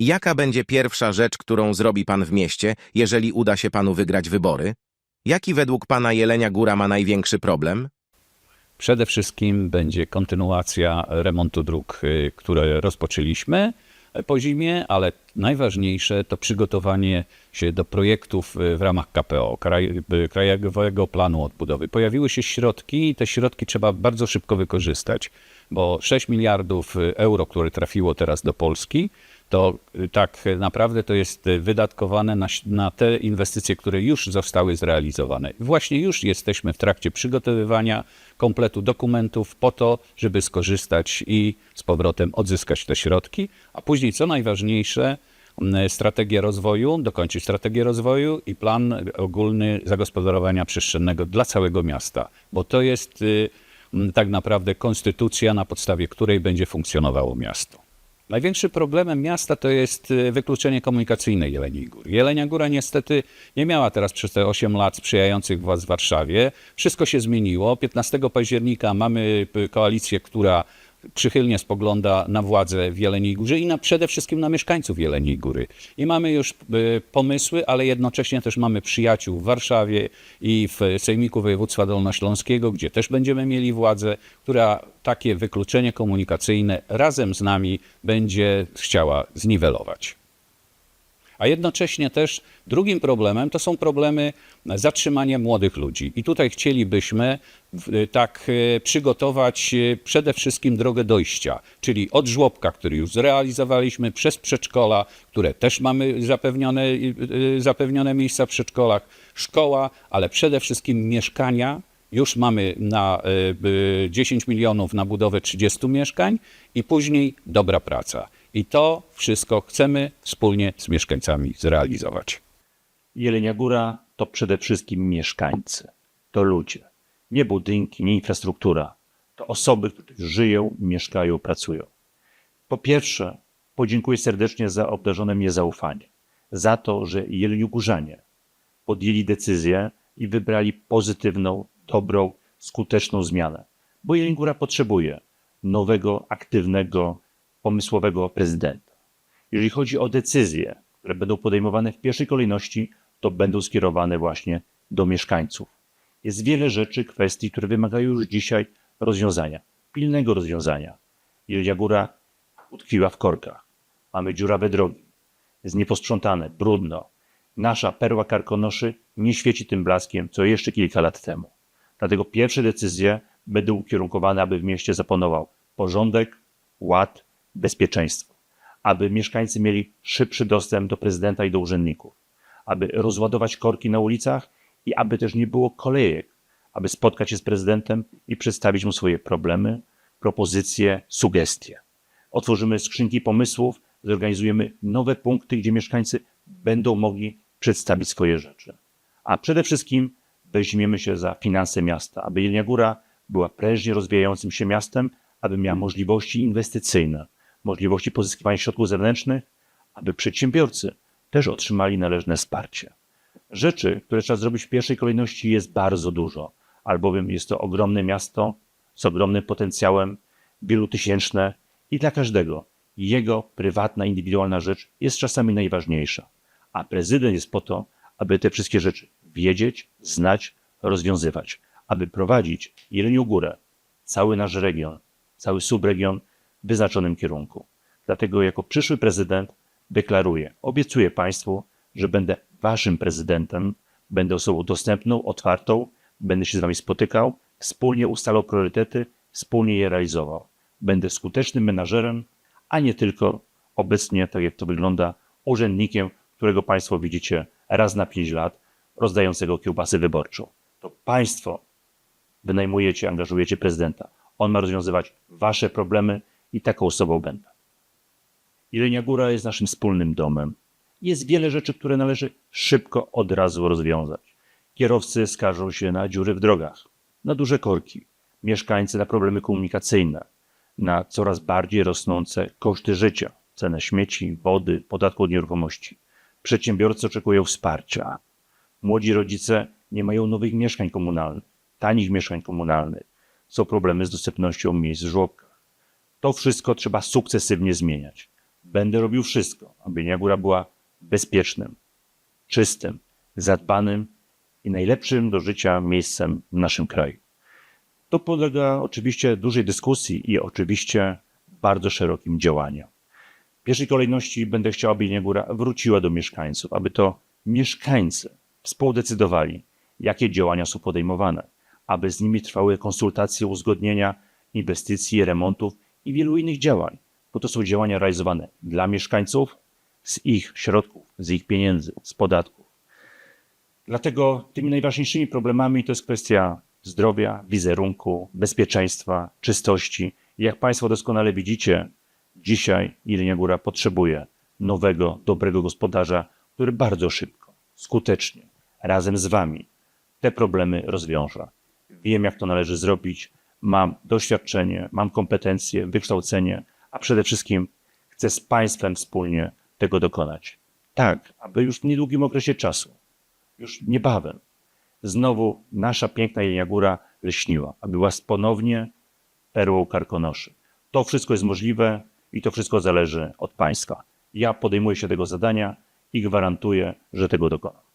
Jaka będzie pierwsza rzecz, którą zrobi pan w mieście, jeżeli uda się panu wygrać wybory? Jaki według pana Jelenia Góra ma największy problem? Przede wszystkim będzie kontynuacja remontu dróg, y, które rozpoczęliśmy po zimie, ale najważniejsze to przygotowanie się do projektów y, w ramach KPO, Kraj- y, Krajowego Planu Odbudowy. Pojawiły się środki i te środki trzeba bardzo szybko wykorzystać, bo 6 miliardów y, euro, które trafiło teraz do Polski, to y, tak naprawdę to jest wydatkowane na, na te inwestycje, które już zostały zrealizowane. Właśnie już jesteśmy w trakcie przygotowywania kompletu dokumentów po to, żeby skorzystać i z powrotem odzyskać te środki, a później co najważniejsze, strategię rozwoju, dokończyć strategię rozwoju i plan ogólny zagospodarowania przestrzennego dla całego miasta, bo to jest y, tak naprawdę konstytucja, na podstawie której będzie funkcjonowało miasto. Największym problemem miasta to jest y, wykluczenie komunikacyjne Jeleniej Góry. Jelenia Góra niestety nie miała teraz przez te 8 lat sprzyjających władz w Warszawie. Wszystko się zmieniło. 15 października mamy y, koalicję, która przychylnie spogląda na władzę w Jeleniej Górze i na, przede wszystkim na mieszkańców Jeleniej Góry. I mamy już y, pomysły, ale jednocześnie też mamy przyjaciół w Warszawie i w Sejmiku Województwa Dolnośląskiego, gdzie też będziemy mieli władzę, która takie wykluczenie komunikacyjne razem z nami będzie chciała zniwelować. A jednocześnie też drugim problemem to są problemy zatrzymania młodych ludzi. I tutaj chcielibyśmy w- tak e, przygotować e, przede wszystkim drogę dojścia, czyli od żłobka, który już zrealizowaliśmy, przez przedszkola, które też mamy zapewnione, zapewnione miejsca w przedszkolach, szkoła, ale przede wszystkim mieszkania. Już mamy na e, b- 10 milionów na budowę 30 mieszkań i później dobra praca. I to wszystko chcemy wspólnie z mieszkańcami zrealizować. Jelenia Góra to przede wszystkim mieszkańcy, to ludzie. Nie budynki, nie infrastruktura. To osoby, które żyją, mieszkają, pracują. Po pierwsze, podziękuję serdecznie za obdarzone mnie zaufanie. Za to, że Jeleniogórzanie podjęli decyzję i wybrali pozytywną, dobrą, skuteczną zmianę. Bo Jeleniogóra potrzebuje nowego, aktywnego, pomysłowego prezydenta. Jeżeli chodzi o decyzje, które będą podejmowane w pierwszej kolejności, to będą skierowane właśnie do mieszkańców. Jest wiele rzeczy, kwestii, które wymagają już dzisiaj rozwiązania, pilnego rozwiązania. Jelenia Góra utkwiła w korkach. Mamy dziurawe drogi. Jest nieposprzątane, brudno. Nasza perła karkonoszy nie świeci tym blaskiem, co jeszcze kilka lat temu. Dlatego pierwsze decyzje będą ukierunkowane, aby w mieście zapanował porządek, ład, bezpieczeństwo. Aby mieszkańcy mieli szybszy dostęp do prezydenta i do urzędników. Aby rozładować korki na ulicach i aby też nie było kolejek. Aby spotkać się z prezydentem i przedstawić mu swoje problemy, propozycje, sugestie. Otworzymy skrzynki pomysłów, zorganizujemy nowe punkty, gdzie mieszkańcy będą mogli przedstawić swoje rzeczy. A przede wszystkim weźmiemy się za finanse miasta, aby Jelenia Góra była prężnie rozwijającym się miastem, aby miała możliwości inwestycyjne, możliwości pozyskiwania środków zewnętrznych, aby przedsiębiorcy też otrzymali należne wsparcie. Rzeczy, które trzeba zrobić w pierwszej kolejności jest bardzo dużo, albowiem jest to ogromne miasto z ogromnym potencjałem, wielotysięczne i dla każdego jego prywatna, indywidualna rzecz jest czasami najważniejsza. A prezydent jest po to, aby te wszystkie rzeczy wiedzieć, znać, rozwiązywać, aby prowadzić Jelenią Górę, cały nasz region, cały subregion wyznaczonym kierunku. Dlatego jako przyszły prezydent deklaruję, obiecuję Państwu, że będę Waszym prezydentem, będę osobą dostępną, otwartą, będę się z Wami spotykał, wspólnie ustalał priorytety, wspólnie je realizował. Będę skutecznym menażerem, a nie tylko obecnie, tak jak to wygląda, urzędnikiem, którego Państwo widzicie raz na pięć lat, rozdającego kiełbasę wyborczą. To Państwo wynajmujecie, angażujecie prezydenta. On ma rozwiązywać Wasze problemy i taką osobą będę. Jelenia Góra jest naszym wspólnym domem. Jest wiele rzeczy, które należy szybko od razu rozwiązać. Kierowcy skarżą się na dziury w drogach, na duże korki, mieszkańcy na problemy komunikacyjne, na coraz bardziej rosnące koszty życia, cenę śmieci, wody, podatku od nieruchomości. Przedsiębiorcy oczekują wsparcia. Młodzi rodzice nie mają nowych mieszkań komunalnych, tanich mieszkań komunalnych. Są problemy z dostępnością miejsc w żłobkach. To wszystko trzeba sukcesywnie zmieniać. będę robił wszystko, aby Jelenia Góra była bezpiecznym, czystym, zadbanym i najlepszym do życia miejscem w naszym kraju. To podlega oczywiście dużej dyskusji i oczywiście bardzo szerokim działaniom. W pierwszej kolejności będę chciał, aby Jelenia Góra wróciła do mieszkańców, aby to mieszkańcy współdecydowali, jakie działania są podejmowane, aby z nimi trwały konsultacje, uzgodnienia, inwestycji, remontów i wielu innych działań, bo to są działania realizowane dla mieszkańców z ich środków, z ich pieniędzy, z podatków. Dlatego tymi najważniejszymi problemami to jest kwestia zdrowia, wizerunku, bezpieczeństwa, czystości. Jak Państwo doskonale widzicie, dzisiaj Jelenia Góra potrzebuje nowego, dobrego gospodarza, który bardzo szybko, skutecznie, razem z Wami te problemy rozwiąże. Wiem, jak to należy zrobić. Mam doświadczenie, mam kompetencje, wykształcenie, a przede wszystkim chcę z Państwem wspólnie tego dokonać. Tak, aby już w niedługim okresie czasu, już niebawem, znowu nasza piękna Jelenia Góra lśniła, aby była ponownie perłą Karkonoszy. To wszystko jest możliwe i to wszystko zależy od Państwa. Ja podejmuję się tego zadania i gwarantuję, że tego dokonam.